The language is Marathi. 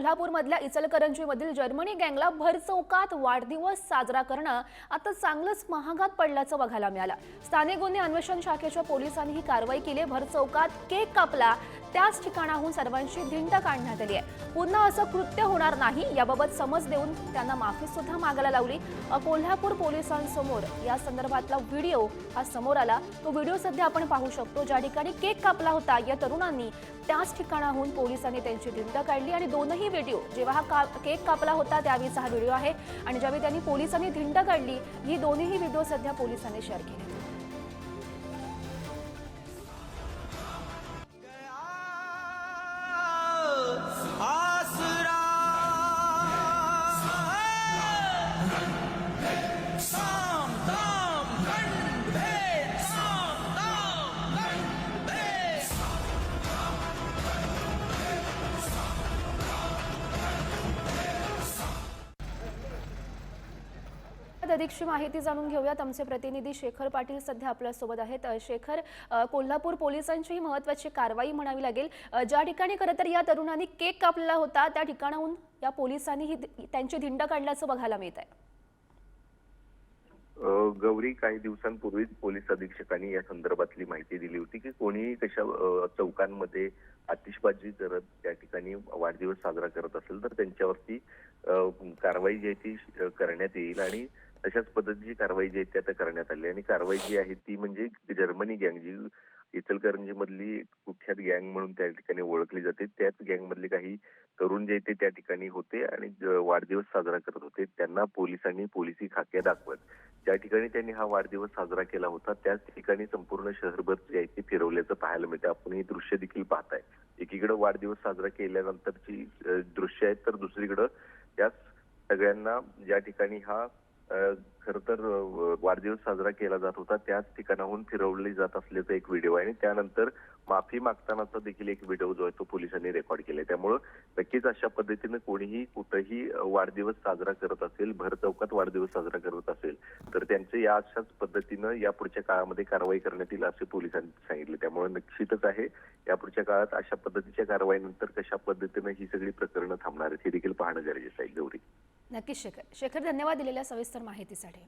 कोल्हापूरमधल्या इचलकरंजीमधील जर्मनी गँगला भरचौकात वाढदिवस साजरा करणं आता चांगलंच महागात पडल्याचं बघायला मिळालं. स्थानिक गुन्हे अन्वेषण शाखेच्या पोलिसांनी ही कारवाई केली. भरचौकात केक कापला. त्याच ठिकाणाहून सर्वांची धिंड काढण्यात आली आहे. पुन्हा असं कृत्य होणार नाही याबाबत समज देऊन त्यांना माफी सुद्धा मागायला लावली. कोल्हापूर पोलिसांसमोर या संदर्भातला व्हिडिओ हा समोर आला. तो व्हिडिओ सध्या आपण पाहू शकतो. ज्या ठिकाणी केक कापला होता या तरुणांनी त्याच ठिकाणाहून पोलिसांनी त्यांची धिंड काढली आणि दोनही व्हिडिओ जेव्हा हा का केक कापला होता त्यावेळीचा हा व्हिडिओ आहे. आणि ज्यावेळी त्यांनी पोलिसांनी धिंड काढली ही दोन्ही व्हिडिओ सध्या पोलिसांनी शेअर केले. अधिकची माहिती जाणून घेऊयात. आमचे प्रतिनिधी शेखर पाटील सध्या आपल्यासोबत आहेत. शेखर कोल्हापूर पोलिसांची ही महत्वाची कारवाई म्हणावी लागेल. ज्या ठिकाणी खरं तर या तरुणांनी केक कापलेला होता त्या ठिकाणाहून या पोलिसांनी ही त्यांची धिंड काढल्याचं बघायला मिळत आहे गौरी काही दिवसांपूर्वीच पोलीस अधीक्षकांनी या संदर्भातली माहिती दिली होती की कोणीही कशा चौकांमध्ये आतिषबाजी करत त्या ठिकाणी वाढदिवस साजरा करत असेल तर त्यांच्यावरती कारवाई जी आहे ती करण्यात येईल आणि तशाच पद्धतीची कारवाई जी आहे ती आता करण्यात आली आणि कारवाई जी आहे ती म्हणजे जर्मनी गँग जी इचलकरंजी मधली कुख्यात गँग म्हणून त्या ठिकाणी ओळखली जाते. त्याच गँग मधले काही तरुण जे ते त्या ठिकाणी होते आणि वाढदिवस साजरा करत होते. त्यांना पोलिसांनी पोलिसी खाक्या दाखवत. ज्या ठिकाणी त्यांनी हा वाढदिवस साजरा केला होता त्याच ठिकाणी संपूर्ण शहरभर जे आहे ते फिरवल्याचं पाहायला मिळतं आपण हे दृश्य देखील पाहताय. एकीकडे वाढदिवस साजरा केल्यानंतरची दृश्य आहेत तर दुसरीकडं त्याच सगळ्यांना ज्या ठिकाणी हा खर तर वाढदिवस साजरा केला जात होता. त्याच ठिकाणाहून फिरवली जात असल्याचा एक व्हिडिओ आहे. आणि त्यानंतर माफी मागतानाचा देखील एक व्हिडिओ जो आहे तो पोलिसांनी रेकॉर्ड केला त्यामुळं नक्कीच अशा पद्धतीनं कोणीही कुठंही वाढदिवस साजरा करत असेल भर चौकात वाढदिवस साजरा करत असेल तर त्यांचे या अशाच पद्धतीनं या पुढच्या काळामध्ये कारवाई करण्यात येईल असे पोलिसांनी सांगितले. त्यामुळे निश्चितच आहे या पुढच्या काळात अशा पद्धतीच्या कारवाईनंतर कशा पद्धतीनं ही सगळी प्रकरणं थांबणार आहेत हे देखील पाहणं गरजेचं आहे. गौरी. नक्कीच शेखर. शेखर धन्यवाद दिलेल्या सविस्तर माहितीसाठी.